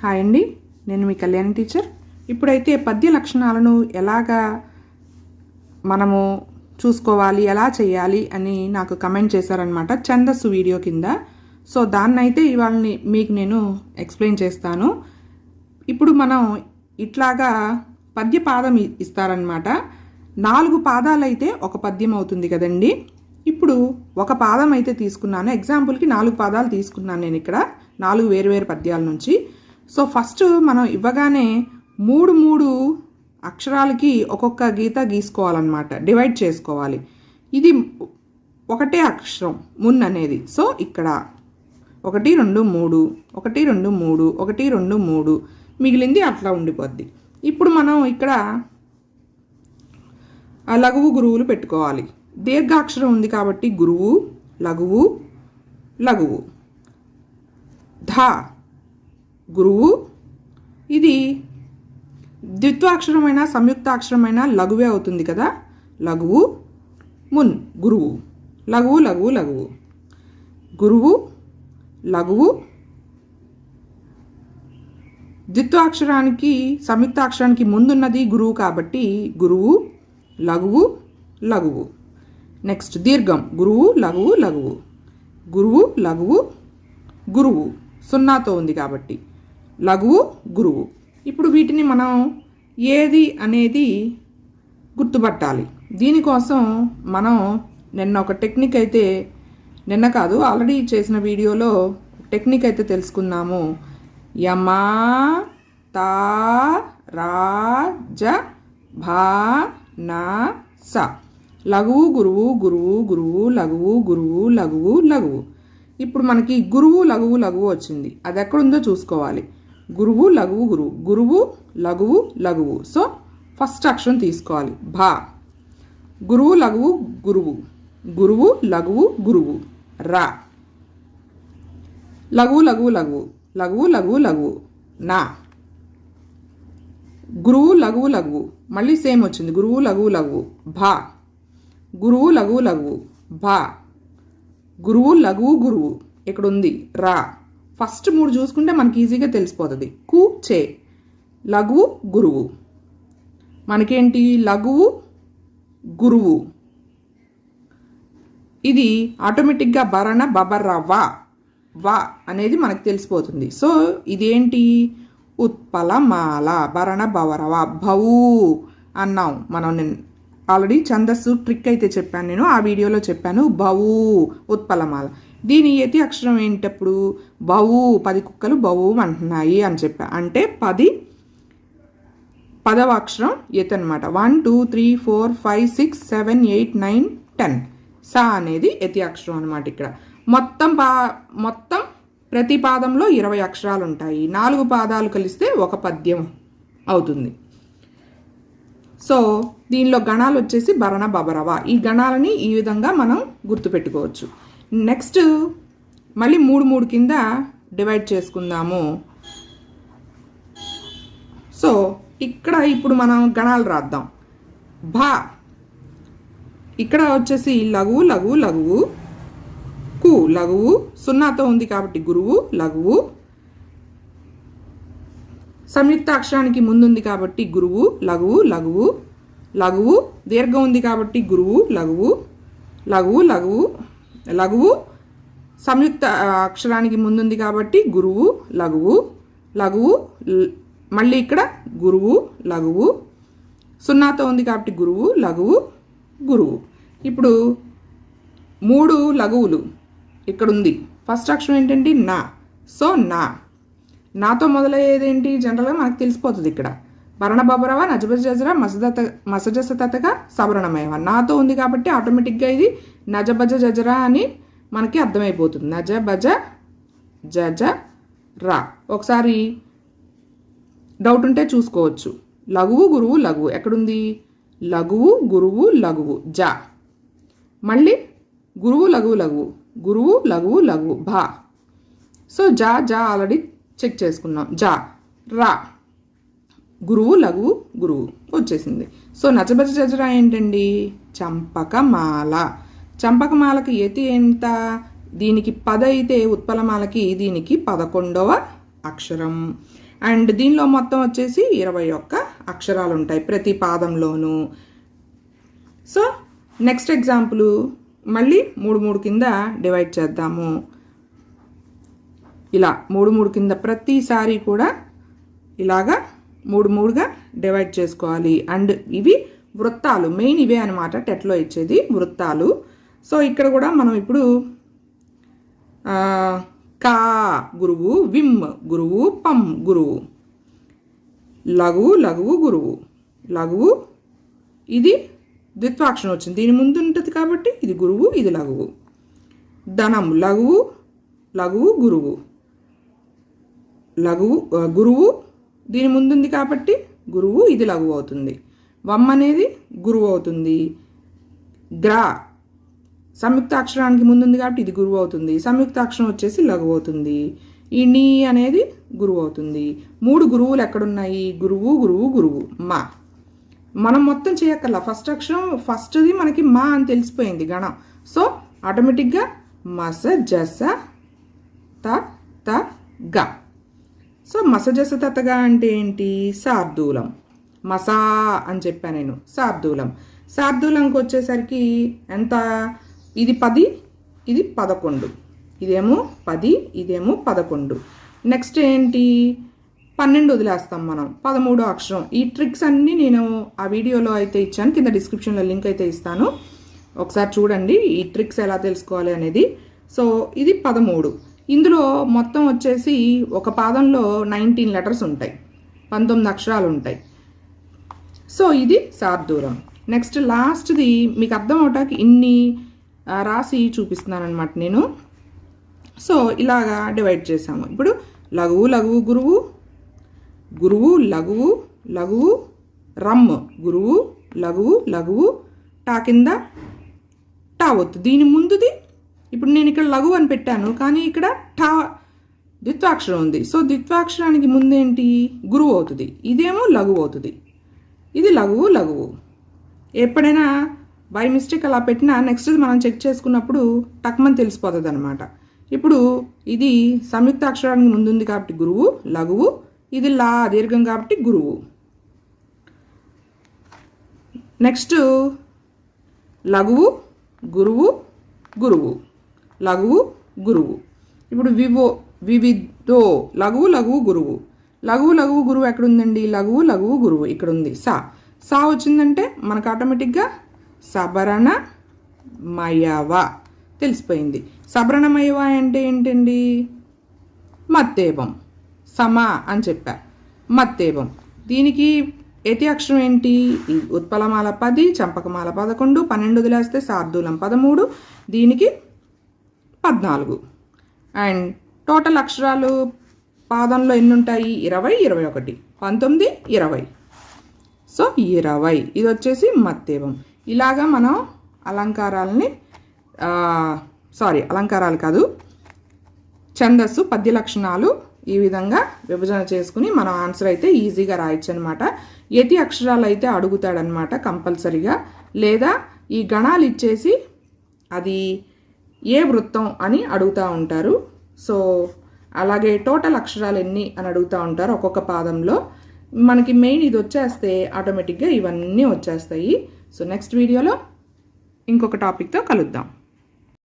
Hi అండి నేను మీ Kalyani teacher. ఇప్పుడైతే పద్య లక్షణాలను ఎలాగా మనము చూసుకోవాలి ఎలా చేయాలి అని నాకు కమెంట్ చేశారనమాట ఛందస్సు వీడియో కింద. సో దాన్నైతే ఇవాళ మీకు నేను ఎక్స్ప్లెయిన్ చేస్తాను. ఇప్పుడు మనం ఇట్లాగా పద్య పాదం ఇస్తారనమాట నాలుగు పాదాలైతే ఒక పద్యం అవుతుంది కదండి. ఇప్పుడు ఒక పాదం అయితే తీసుకున్నాను. ఎగ్జాంపుల్కి నాలుగు పాదాలు తీసుకున్నాను నేను ఇక్కడ. నాలుగు వేరు వేరు పద్యాల నుంచి. సో ఫస్ట్ మనం ఇవ్వగానే మూడు మూడు అక్షరాలకి ఒక్కొక్క గీత గీసుకోవాలన్నమాట. డివైడ్ చేసుకోవాలి. ఇది ఒకటే అక్షరం మున్ అనేది. సో ఇక్కడ ఒకటి రెండు మూడు ఒకటి రెండు మూడు ఒకటి రెండు మూడు మిగిలింది అట్లా ఉండిపోద్ది. ఇప్పుడు మనం ఇక్కడ లఘువు గురువులు పెట్టుకోవాలి. దీర్ఘాక్షరం ఉంది కాబట్టి గురువు లఘువు లఘువు. ధ గురువు. ఇది ద్విత్వాక్షరమైన సంయుక్తాక్షరమైన లఘువే అవుతుంది కదా? లఘువు మున్ గురువు. లఘువు లఘువు లఘువు. గురువు లఘువు. ద్విత్వాక్షరానికి సంయుక్తాక్షరానికి ముందున్నది గురువు కాబట్టి గురువు లఘువు లఘువు. నెక్స్ట్ దీర్ఘం. గురువు లఘువు లఘువు. గురువు లఘువు గురువు. సున్నాతో ఉంది కాబట్టి. లఘువు గురువు. ఇప్పుడు వీటిని మనం ఏది అనేది గుర్తుపట్టాలి. దీనికోసం మనం నిన్న ఒక టెక్నిక్ అయితే నిన్న కాదు ఆల్రెడీ చేసిన వీడియోలో టెక్నిక్ అయితే తెలుసుకున్నాము యమా తా రా జ భా నా స. లఘువు గురువు గురువు గురువు లఘువు గురువు లఘువు లఘువు ఇప్పుడు మనకి గురువు లఘువు లఘువు వచ్చింది. అది ఎక్కడుందో చూసుకోవాలి. గురువు లఘువు గురువు. గురువు లఘువు లఘువు. సో ఫస్ట్ అక్షరం తీసుకోవాలి. భా. గురువు లఘువు గురువు. గురువు లఘువు గురువు. రా. లఘువు లఘువు లఘువు. లఘువు లఘువు లఘువు. నా. గురువు లఘువు లఘువు. మళ్ళీ సేమ్ వచ్చింది. గురువు లఘువు లఘువు. భా. గురువు లఘువు లఘువు. భా. గురువు లఘువు గురువు. ఇక్కడ ఉంది. రా. ఫస్ట్ మూడు చూసుకుంటే మనకి ఈజీగా తెలిసిపోతుంది. కు చే. లఘువు గురువు. మనకేంటి? లఘువు గురువు. ఇది ఆటోమేటిక్గా భరణ బబర్ర వా. వా అనేది మనకు తెలిసిపోతుంది. సో ఇదేంటి? ఉత్పలమాల భరణ బవరవ భవు అన్నాం. మనం నేను ఆల్రెడీ ఛందస్సు ట్రిక్ అయితే చెప్పాను నేను. ఆ వీడియోలో చెప్పాను భవు ఉత్పలమాల. దీని యతి అక్షరం ఏంటప్పుడు? బవు పది కుక్కలు బవు అంటున్నాయి అని చెప్పా. అంటే పది పదవ అక్షరం ఎత్ అనమాట one two three four five six seven eight nine ten. సా అనేది యతి అక్షరం అనమాట ఇక్కడ. మొత్తం పా మొత్తం ప్రతి పాదంలో ఇరవై అక్షరాలు ఉంటాయి. నాలుగు పాదాలు కలిస్తే ఒక పద్యం అవుతుంది. సో దీనిలో గణాలు వచ్చేసి భరణ బబరవ ఈ గణాలని ఈ విధంగా మనం గుర్తుపెట్టుకోవచ్చు. నెక్స్ట్ మళ్ళీ మూడు మూడు కింద డివైడ్ చేసుకుందాము. సో ఇక్కడ ఇప్పుడు మనం గణాలు రాద్దాం. భా. ఇక్కడ వచ్చేసి లఘువు లఘువు లఘువు కు లఘువు సున్నాతో ఉంది కాబట్టి గురువు లఘువు సంయుక్త అక్షరానికి ముందుంది కాబట్టి గురువు లఘువు లఘువు లఘువు దీర్ఘం ఉంది కాబట్టి గురువు లఘువు లఘువు లఘువు లఘువు. సంయుక్త అక్షరానికి ముందుంది కాబట్టి గురువు లఘువు. లఘువు మళ్ళీ ఇక్కడ గురువు లఘువు. సున్నాతో ఉంది కాబట్టి గురువు లఘువు గురువు. ఇప్పుడు మూడు లఘువులు ఇక్కడ ఉంది ఫస్ట్ అక్షరం ఏంటంటే నా. సో నా. నాతో మొదలయ్యేదేంటి జనరల్గా మనకు తెలిసిపోతుంది ఇక్కడ. భరణ బబరవ నజబజ మసదత మసజసతతగా సవరణమయవ. నాతో ఉంది కాబట్టి ఆటోమేటిక్గా ఇది నజబజ జజరా అని మనకి అర్థమైపోతుంది. నజ బజ జజ రా. ఒకసారి డౌట్ ఉంటే చూసుకోవచ్చు. లఘువు గురువు లఘువు. ఎక్కడుంది? లఘువు గురువు లఘువు. జ. మళ్ళీ గురువు లఘువు లఘువు. గురువు లఘువు లఘువు. భా. సో జా జా ఆల్రెడీ చెక్ చేసుకున్నాం. జా. రా. గురువు లఘువు గురువు. వచ్చేసింది. సో నచబజ జజరా ఏంటండి? చంపకమాల. చంపకమాలకి యతి ఎంత? దీనికి పద అయితే ఉత్పలమాలకి దీనికి పదకొండవ అక్షరం. అండ్ దీనిలో మొత్తం వచ్చేసి ఇరవై ఒక్క అక్షరాలు ఉంటాయి ప్రతి పాదంలోనూ. So next example. మళ్ళీ మూడు మూడు కింద డివైడ్ చేద్దాము. ఇలా మూడు మూడు కింద ప్రతిసారి కూడా ఇలాగా మూడు మూడుగా డివైడ్ చేసుకోవాలి. అండ్ ఇవి వృత్తాలు. మెయిన్ ఇవే అనమాట టెట్లో ఇచ్చేది వృత్తాలు. సో ఇక్కడ కూడా మనం ఇప్పుడు కా గురువు విమ్ గురువు పం గురువు. లఘువు లఘువు గురువు. లఘువు ఇది ద్విత్వాక్షరం వచ్చింది. దీని ముందు ఉంటుంది కాబట్టి ఇది గురువు ఇది లఘువు. ధనం లఘువు లఘువు గురువు. లఘువు గురువు దీని ముందుంది కాబట్టి గురువు ఇది లఘువు అవుతుంది. వమ్ అనేది గురువు అవుతుంది. గ్రా సంయుక్త అక్షరానికి ముందుంది కాబట్టి ఇది గురువు అవుతుంది. సంయుక్త అక్షరం వచ్చేసి లఘు అవుతుంది. ఈ నీ అనేది గురువు అవుతుంది. మూడు గురువులు ఎక్కడున్నాయి? గురువు గురువు గురువు. మా. మనం మొత్తం చేయక్కర్లా. ఫస్ట్ అక్షరం ఫస్ట్ది మనకి మా అని తెలిసిపోయింది గణం. సో ఆటోమేటిక్గా మస జస త త గ. సో మసజస తతగా అంటే ఏంటి? శార్దూలం మసా అని చెప్పాను నేను. శార్దూలం శార్దూలంకి వచ్చేసరికి ఎంత? ఇది పది ఇది పదకొండు. ఇదేమో పది ఇదేమో పదకొండు. నెక్స్ట్ ఏంటి? పన్నెండు వదిలేస్తాం మనం. పదమూడో అక్షరం. ఈ ట్రిక్స్ అన్నీ నేను ఆ వీడియోలో అయితే ఇచ్చాను. కింద డిస్క్రిప్షన్లో లింక్ అయితే ఇస్తాను. ఒకసారి చూడండి ఈ ట్రిక్స్ ఎలా తెలుసుకోవాలి అనేది. సో ఇది పదమూడు. ఇందులో మొత్తం వచ్చేసి ఒక పాదంలో నైన్టీన్ లెటర్స్ ఉంటాయి. పంతొమ్మిది అక్షరాలు ఉంటాయి. సో ఇది శార్దూలం నెక్స్ట్ లాస్ట్ది మీకు అర్థం అవటానికి ఇన్ని రాసి చూపిస్తున్నాను అనమాట నేను. సో ఇలాగా డివైడ్ చేసాము ఇప్పుడు లఘువు లఘువు గురువు గురువు లఘువు లఘువు రమ్ గురువు లఘువు లఘువు టా కింద టా వద్దు దీని ముందుది ఇప్పుడు నేను ఇక్కడ లఘువు అని పెట్టాను కానీ ఇక్కడ టా ద్విత్వాక్షరం ఉంది. సో ద్విత్వాక్షరానికి ముందేంటి? గురువు అవుతుంది. ఇదేమో లఘువు అవుతుంది. ఇది లఘువు లఘువు. ఎప్పుడైనా బై మిస్టేక్ అలా పెట్టినా నెక్స్ట్ మనం చెక్ చేసుకున్నప్పుడు టక్మని తెలిసిపోతుంది అనమాట ఇప్పుడు ఇది సంయుక్త అక్షరానికి ముందుంది కాబట్టి గురువు లఘువు ఇది లా దీర్ఘం కాబట్టి గురువు. నెక్స్ట్ లఘువు గురువు గురువు. లఘువు గురువు. ఇప్పుడు వివో వివిధో లఘువు లఘువు గురువు. లఘువు లఘువు గురువు ఎక్కడుందండి? లఘువు లఘువు గురువు ఇక్కడ ఉంది సా. సా వచ్చిందంటే మనకు ఆటోమేటిక్గా సబరణ మయవ. తెలిసిపోయింది. సబరణమయవ అంటే ఏంటండి? మత్తేపం సమా అని చెప్పా. మత్తేపం దీనికి ఎతి అక్షరం ఏంటి? ఉత్పలమాల పది చంపకమాల పదకొండు పన్నెండు వదిలేస్తే శార్దూలం పదమూడు దీనికి పద్నాలుగు. అండ్ టోటల్ అక్షరాలు పాదంలో ఎన్ని ఉంటాయి ఇరవై ఇరవై ఒకటి. పంతొమ్మిది ఇరవై. సో ఇరవై. ఇది వచ్చేసి మత్తేవం ఇలాగా మనం అలంకారాలని సారీ అలంకారాలు కాదు ఛందస్సు పద్య లక్షణాలు ఈ విధంగా విభజన చేసుకుని మనం ఆన్సర్ అయితే ఈజీగా రాయొచ్చు అనమాట ఎతి అక్షరాలు అయితే అడుగుతాడనమాట కంపల్సరిగా లేదా ఈ గణాలు ఇచ్చేసి అది ఏ వృత్తం అని అడుగుతూ ఉంటారు. సో అలాగే టోటల్ అక్షరాలు ఎన్ని అని అడుగుతూ ఉంటారు ఒక్కొక్క పాదంలో. మనకి మెయిన్ ఇది వచ్చేస్తే ఆటోమేటిక్గా ఇవన్నీ వచ్చేస్తాయి. సో నెక్స్ట్ వీడియోలో ఇంకొక టాపిక్తో కలుద్దాం.